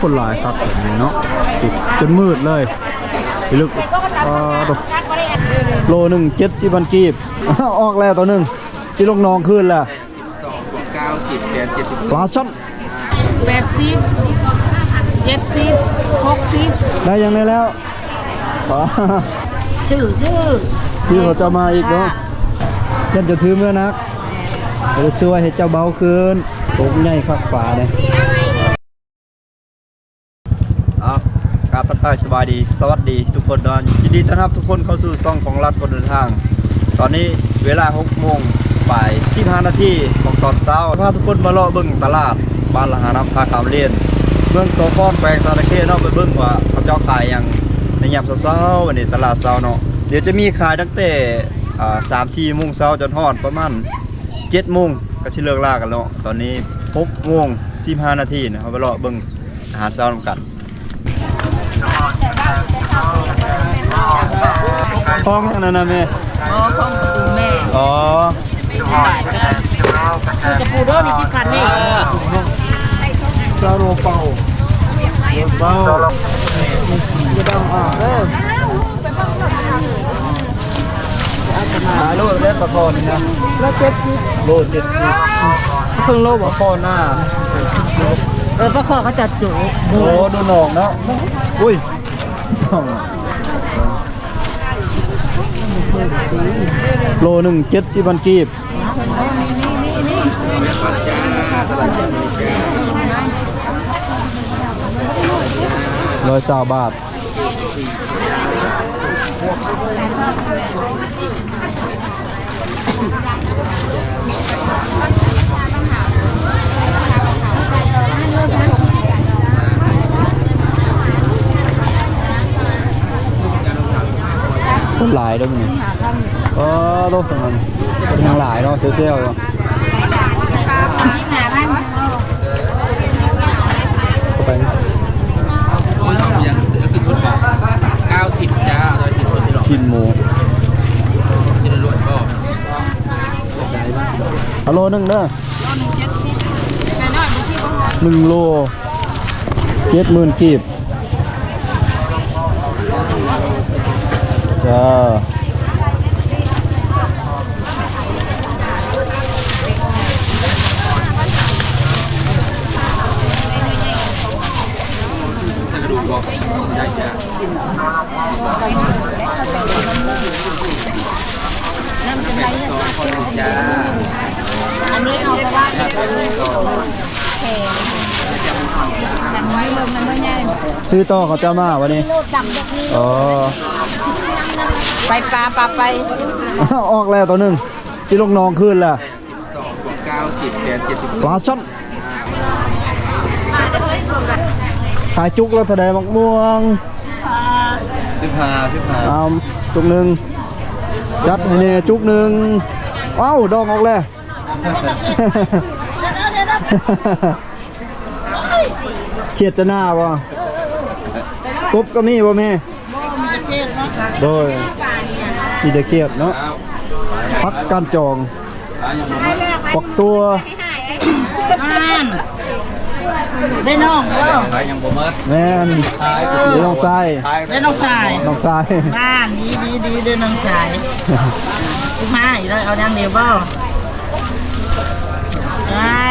คนหลายครับแบบนี้เนาะปิดจนมืดเลยไปลึกอ่าตกโลหนึ่งเจ็ดสิบพันกีบออกแล้วตัวหนึ่งที่ลงนองขึ้นแล้วเก้าสิบแปดเจ็ดสิบปลาช่อนแปดสิบเจ็ดสิบหกสิบได้ยังไงแล้วปลาชื่อชื่อที่เขาจะมาอีกเนาะยันจะถือเมื่อนักจะช่วยให้เจ้าเบาขึ้นตกใหญ่คักป่าเลย ครับครับทักทายสบายดี สวัสดีทุกคนนะยินดีต้อนรับทุกคนเข้าสู่ซ่องของรัฐคนเดินทาง ตอนนี้เวลา6โมงบ่าย15นาทีของตอนเช้าพาทุกคนมาเลาะเบิ่งตลาดบ้านละหาน้ำทาขามเลียนเมืองโซฟอนแปลงตะละเข้เนาะไปเบิ่งว่าเขาเจ้าขายหยังในยามเช้าๆวันนี้ตลาดเช้าเนาะเดี๋ยวจะมีขายตั้งแต่สามสี่โมงเช้าจนฮอดประมาณเจ็ดโมงก็สิเลิกลากันแล้วตอนนี้หกโมงสิบห้านาทีนะเขาไปเลาะเบิ่งอาหารเช้านำกัน ท้องอย่างนั้นนะแม่อ๋อของประตูแม่ อ๋อคือจะปูโดนี่ชิพันนี่ปลาโรเป่าเป่าจะดองออกเด้อหาโลดเล็ดปลาคอนี่นะแล้วเจ็ดสิบโลดเจ็ดสิบครึ่งโลปบ่ลาคอหน้า เออปลาคอเขาจัดจุโอ้ดูหนองเนาะอุ้ยหนองโลหนึ่งเจ็ดสิบพันกีบร้อยสาวบาท คนหลายด้วยมั้ยเออต้องสั่งมันเป็นทางหลายเนาะเซลเซลเนาะเข้าไปนะโอ้ยเอาอย่างจะสิชุดบอกเก้าสิบจ้าโดยสิชุดสิหรอกชิ้นหมูสิรวดก็ฮัลโหลหนึ่งเด้อหนึ่งเจ็ดสิบแม่น้อยบุที่บ้างหนึ่งโลเจ็ดหมื่นกีบ จ้า ถ้ากระดูกบอกได้จ้าน้ำเป็นไรจ้า อันนี้เอาแต่ว่าจะเป็นแข่แบบน้อยลงมันไม่ง่าย ซื้อต่อเขาจะมาวันนี้ โลดดำแบบนี้อ๋อ ไปปลาปลาไปออกแล้วตัวหนึ่งที่ลงนองขึ้นแล้วสองบวกเก้าสิบแปดเจ็ดสิบปลาช่อนขายจุกแล้วทะเลมักม่วงสิบห้าสิบห้าเอาจุกหนึ่งจัดให้เนี่ยจุกหนึ่งว้าวดองออกแล้ว เขียดจะหน้าบ่ กบก็มีบ่แม่โดยมีแต่เขียดเนาะพักการจองปักตัวนั่นได้น้องเด้อไรยังบ่เมิดแม่นเดี๋ยวน้องทรายได้น้องชายน้องทรายบ้านดีดีดีได้น้องชายอีมาอีกแล้วเอายังเดียวบ่ใช่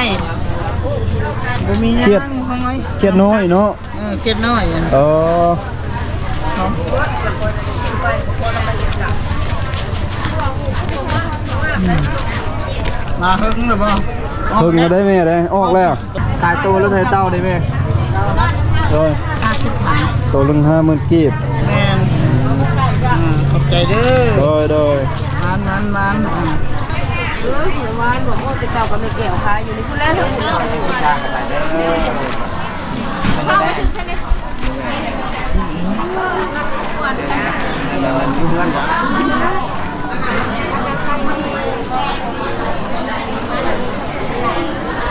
บ่มียังเขียดฟังไว้เขียดน้อยเนาะเออเขียดน้อยอะเออมาหึงหรือบ่เพิ่งมาได้แม่ได้ออกแล้วขายตัวแล้วไทยเต้าได้แม่โดยห้าสิบพันตัวลึงห้าหมื่นกีบแม่นอ่าขอบใจเด้โดอยโดยมันมันมันอ่า เออหัววานบอกว่าจะเจ้าก็ไม่เกี่ยวขายอยู่นี่คุณแล้ว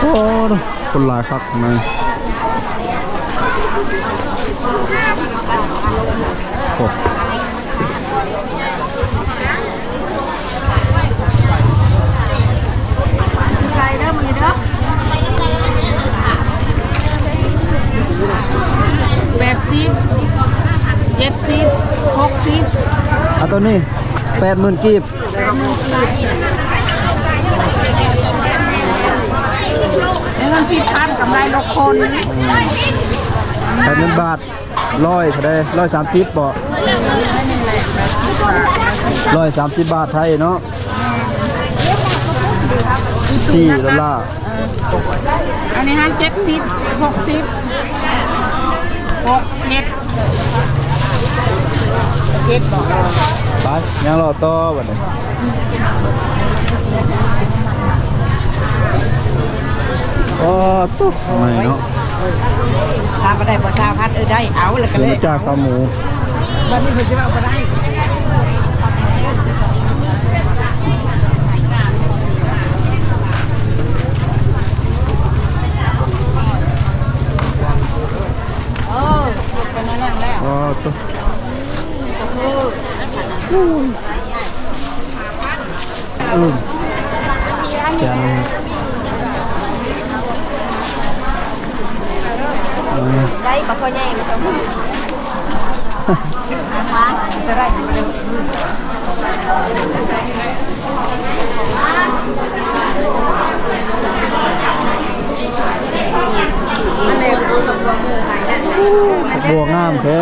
โอ้คนหลายคักทำไมโอ้ใจเด้อมึ งเด้อเจ็ดสิบหกสิบอะตัวนี้แปดหมื่นกีบเงินสิบพันกำไรละคนแปดหมื่นบาทร้อยเท่าไดร้อยสามสิบบ่ร้อยสามสิบบาทไทยเนาะสี่ดอลลาร์อันนี้ห้าเจ็ดสิบหกสิบ หกเจ็ดเจ็ดบอกไปยังรอต่อบัดนี้โอ้ตุ๊กไม่เนาะตามไปได้บ่ชาวพัดเออได้เอาแล้วก็เดี๋เลยวยจากขาหมู วันนี้ผมจะเอาไปได้โอ้เป็นนั่นแล้ว อ๋อตุ๊กอืมจันได้ปลาคอใหญ่ไม่ต้องมาจะได้อยู่เร็ว บัวงามแท้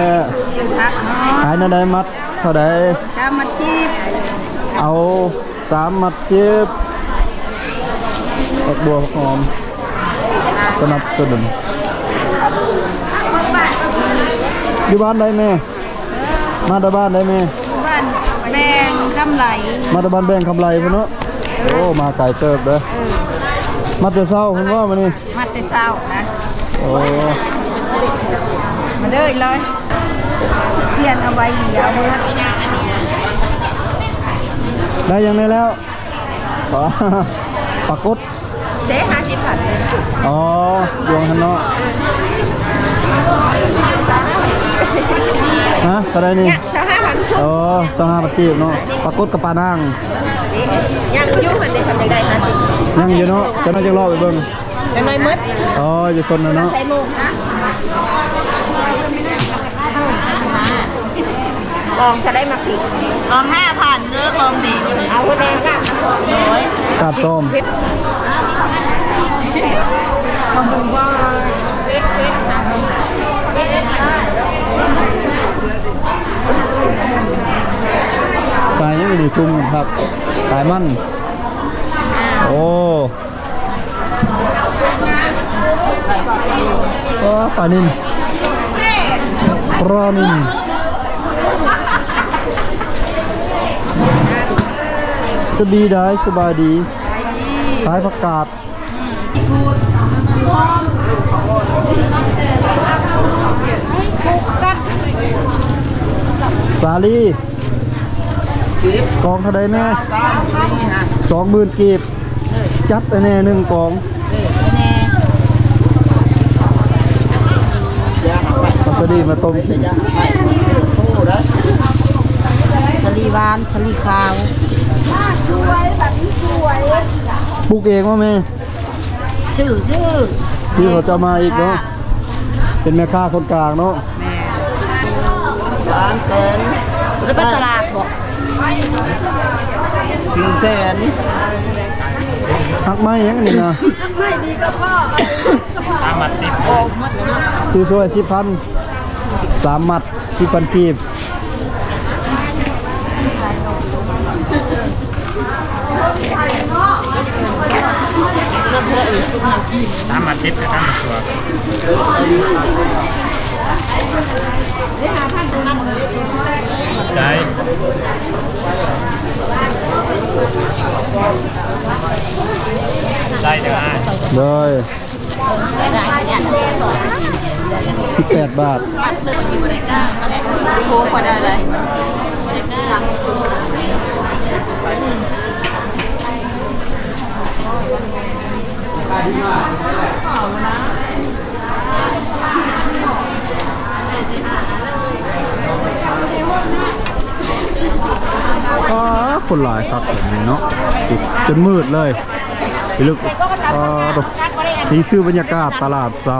พักเนาะขายนั่นได้มัดเท่าใดถ้ามาชีพเอาสามมัดเจ็บดอกบัวหอม สนับสนุนอยู่บ้านได้แม่มาตาบ้านได้แม่บ้านแบงกำไรมาตาบ้านแบ่งคำไรพุ่นเนาะโอ้มาไก่เติบเด้อมาแต่เช้าพุ่นว่ามานี่มาแต่เช้านะโอ้ มาเด้อเลยเปลี่ยนเอาไว้เดียวเมื่อได้ยังไงแล้วอ๋อปรากฏเด้ห้าสิบพันอ๋อดวงทันเนาะฮะอะไรนี่เช้าห้าพันอ๋อสองห้าปกีบเนาะปรากฏกับปลานางยังยุ่งหันได้ทำได้ห้าสิบยังอยู่เนาะจะน่าจะรอไปเบิ่งเป็นน้อยมดอ๋ออยู่ชนนะเนาะใช้โมงนะ ลองจะได้มาผิดลองห้าพันเนื้อลองดีเอาแดงกันร้อยกาดส้มลองดูว่าเล็กเล็กนะเล็กได้ขายยังอยู่จุ่มครับขายมันโอ้โอ้ปลานินปลานิน สบีได้สบายดีขายผักกาดสาลีกองเท่าใดแม่สองหมื่นกีบ จัดไปแน่หนึ่งกองปัสดีมาต้มกินสลีวานสลีขาว ปลูกเองว่าแม่ชื่อชื่อซื้อเขาจะมาอีกเนาะเป็นแม่ค้าคนกลางเนาะล้านแสนแล้วไปตลาดบอกสี่แสนหักไม้ยังนี่นะตามมัดสิบซื้อช่วยสิบพันสามมัดสิบพันกีบ ตามมัดสิบกับตามมัดตัวใจได้จังไงเลยสิบแปดบาทโค้กได้เลย อ๋อคนหลายครับแบบนี้เนาะจนมืดเลยไปลึกอ๋อดอกนี่คือบรรยากาศตลาดเช้า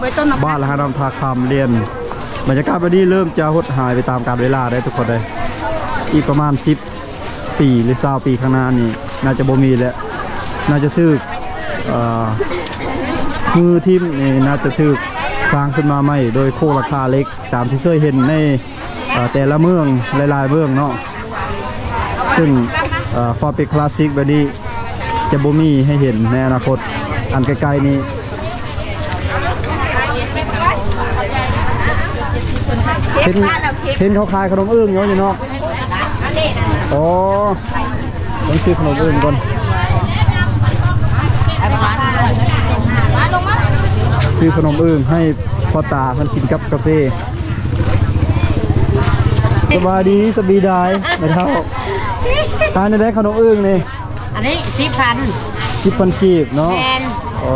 ไว้ต้นบ้านละหานำทาคำเรียน บรรยากาศวันนี้เริ่มจะหดหายไปตามกาลเวลาได้ทุกคนเลยอีกประมาณ 10 ปีหรือ20ปีข้างหน้านี้ น่าจะบ่มีแล้ว น่าจะถึกเอ่อ มือทีมนี่น่าจะถึกสร้างขึ้นมาใหม่โดยโคราคาเล็กตามที่เคยเห็นในแต่ละเมืองหลายๆเมืองเนาะซึ่งเอ่อความเป็นคลาสสิกแบบนี้จะบ่มีให้เห็นในอนาคตอันไกลๆนี้เห็นเห็นเขาขายขนมอึ้งอยู่อยู่เนาะอ๋อต้องซื้อขนมอึ้งก่อน ไอ้บ้านมาลงมา ซื้อขนมอึ้งให้พ่อตาเพิ่นกินกับกาแฟสบายดีสบีดายไม่เท่าขายในได้ขนมอึ้งนี่อันนี้สิบพันสิบพันกีบเนาะแมนอ๋อ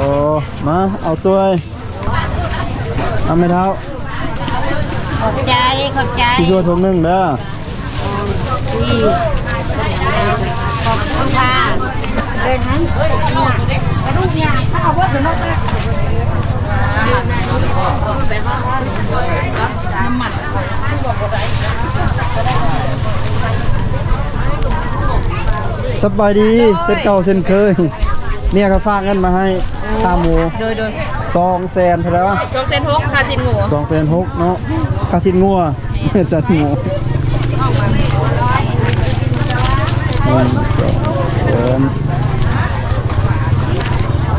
มาเอาตัวเอาไม่เท่าขอบใจขอบใจที่ช่วยทงหนึ่งเด้อดีขอบคุณค่ะเดินนั้นมาดูเนี่ยถ้าเอาว่าเดี๋ยวนกนะน้ำมัน สบายดีเส้นเก่าเส้นเคยเนี่ยเขาฝากเงินมาให้ตาหมูโดยโดยสองแสนเท่าไหร่วะโจ๊กเซนทกคาสินหมูสองแสนหกเนาะคาสินงัวเม็ดจันงูหนึ่งสองสาม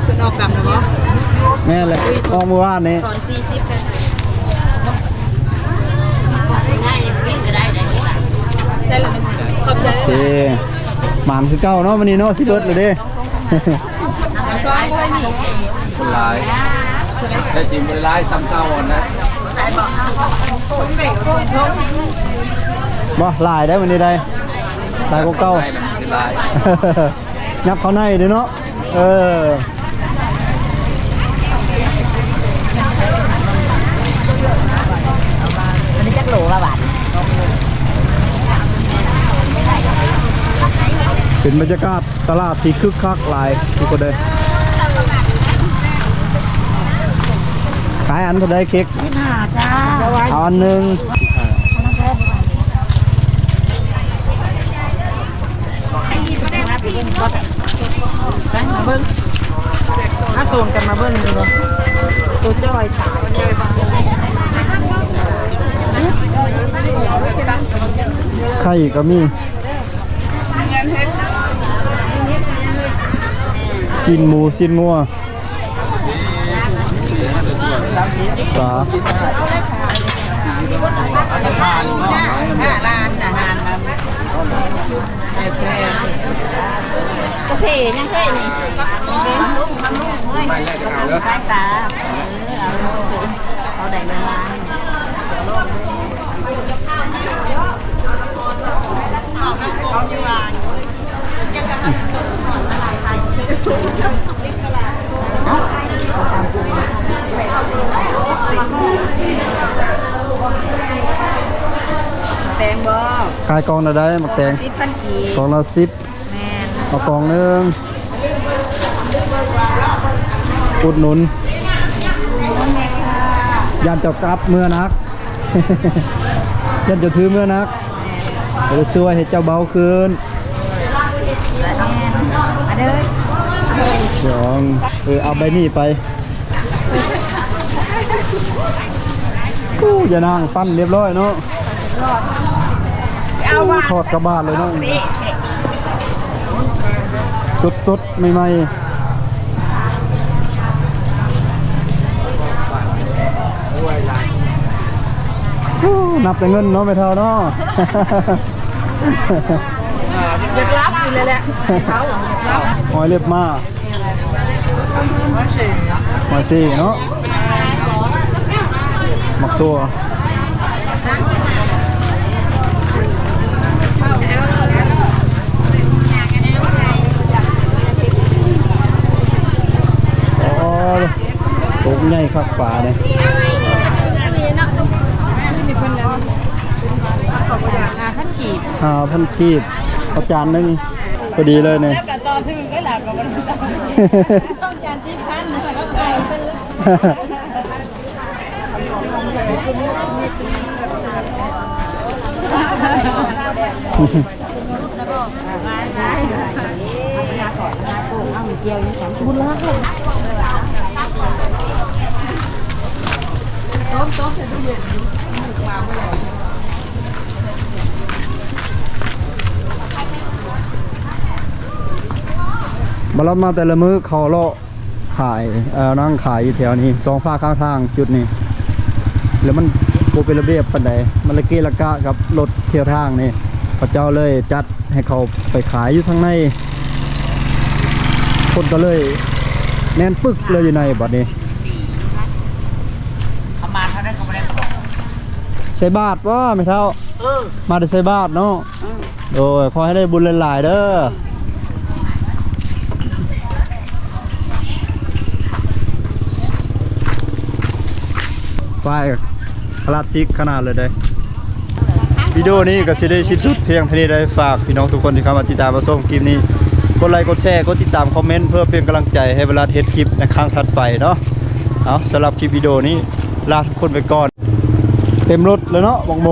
คุณออกกลับนะบอแม่เลยออกเมื่อวานนี้ตอนสี่สิบกันง่ายกินก็ได้ได้ละขอบใจโอเค หมานคือเก่าเนาะวันนี้เนาะสิเบิร์ดเลยเด้ ซ้อนด้วยนี่คนร้ายแต่จริงคนร้ายซ้ำเก่าอะนะบ่หลายได้วันนี้ได้หลายกว่าเก่าใช่มันคือร้าย ยับเขาในเด้อเนาะเออ อันนี้จักโหลละบาท เป็นบรรยากาศตลาดที่คึกคักหลายทุกคนเลยขายอันเท่าไดเค้กสิบห้าจ้าเอาอันหนึ่งเบิ้งถ้าโซนกันมาเบิ้งดูบ่ตัวจ้อยขามันเลยบางไข่ก็มี สินหมูสินงัวปลาทานเนาะห้าล้านอาหารนะแช่แช่กาแฟยังเคยนี่เบ้นลุงลุงเฮ้ยไม่แรกจะเอาเลยสายตาเออเอาเอาได้เวลา แตงบ่ขายกองละได้หมักแตงสิบพันกีกองละสิบแม่นเอากองหนึ่งอุดหนุนยันเจ้ากลับเมื่อนักยันจะถือเมื่อนักจะช่วยให้เจ้าเบาขึ้นอันเด้อ สองเออเอาใบนี้ไปอู้อย่านั่งปั้นเรียบร้อยเนาะเอาว่าทอดกระบาดเลยเนาะนี่สดสดๆใหม่ๆอู้นับแต่เงินเนาะไม่เท่าเนาะอ ยากรับอยู่เลยแหละเขาหอยเล็บมาว่าสิหอยซี่เนาะหมักตัวโอ้ตัวใหญ่คักป่าเนี่ยหาพันกีบห้าพันคีบ เอาจานหนึงพอดีเลยเนี่ยแต่ตอถึงก็หลับกับมันช่องจานที่พันแล้วก็ไก่เป็นเลย มารับมาแต่ละมื้อเขาเลาะขายเอ่อนั่งขายอยู่แถวนี้สองฝ้าข้างทางจุดนี้ แล้วมันโบเป็นระเบียบปานใดมันละเกะละกะกับรถเที่ยวทางนี่พระเจ้าเลยจัดให้เขาไปขายอยู่ข้างใน คนก็เลยแน่นปึกเลยอยู่ในบัดนี้ประมาณเท่านั้นเขาไม่ได้บอกใส่บาทว่าไม่เท่า เออมาได้ใส่บาทเนาะโดยขอให้ได้บุญหลายๆเด้อ ป้ายคลาสสิกขนาดเลยเด้วิดีโอนี้ก็สิได้ชิ้นสุดเพียงเท่านี้ได้ฝากพี่น้องทุกคนที่เข้ามาติดตามมาชมคลิปนี้กดไลค์กดแชร์กดติดตามคอมเมนต์เพื่อเป็นกำลังใจให้เวลาเทสคลิปในครั้งถัดไปเนาะเอาสำหรับคลิปวิดีโอนี้ลาทุกคนไปก่อน เต็มรถแล้วเนาะบังโม